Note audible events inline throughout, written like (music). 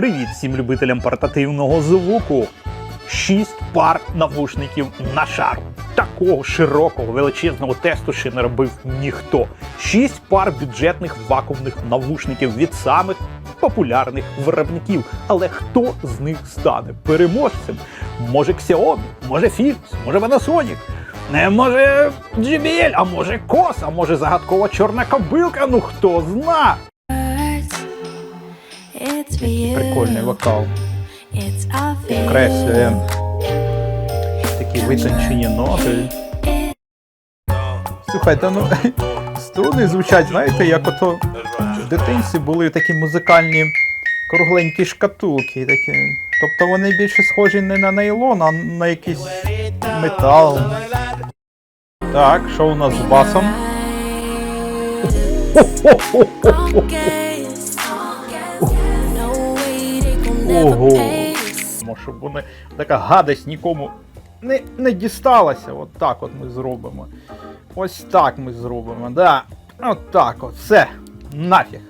Привіт всім любителям портативного звуку. Шість пар навушників на шару. Такого широкого величезного тесту ще не робив ніхто. Шість пар бюджетних вакуумних навушників від самих популярних виробників. Але хто з них стане переможцем? Може Xiaomi, може Philips, може Panasonic, не може JBL, а може KOS, а може загадкова чорна кобилка, ну хто зна. Прикольний вокал. It's Підкреслює такі витончені ноти. Слухайте, ну (laughs) струни звучать, знаєте, як ото в дитинстві були такі музикальні кругленькі шкатулки. Такі. Тобто вони більше схожі не на нейлон, а на якийсь метал. Так, що у нас з басом? (laughs) Ого. Щоб вони така гадость нікому не, не дісталася. От так от ми зробимо. Ось так ми зробимо, да. От так от, все. Нафіг.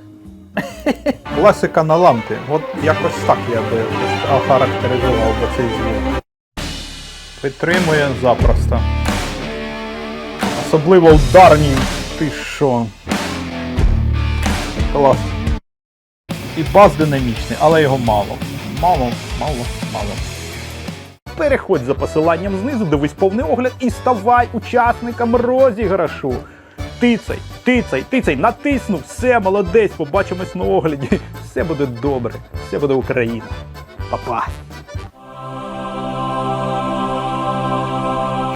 (laughs) Класика на лампі. От якось так я би охарактеризував би цей звук. Підтримує запросто. Особливо ударні. Ти що? Клас. І бас динамічний, але його мало. Мало, мало, мало. Переходь за посиланням знизу, дивись повний огляд і ставай учасником розіграшу. Тицай, тицай, тицай, натиснув, все, молодець, побачимось на огляді. Все буде добре, все буде Україна. Па-па.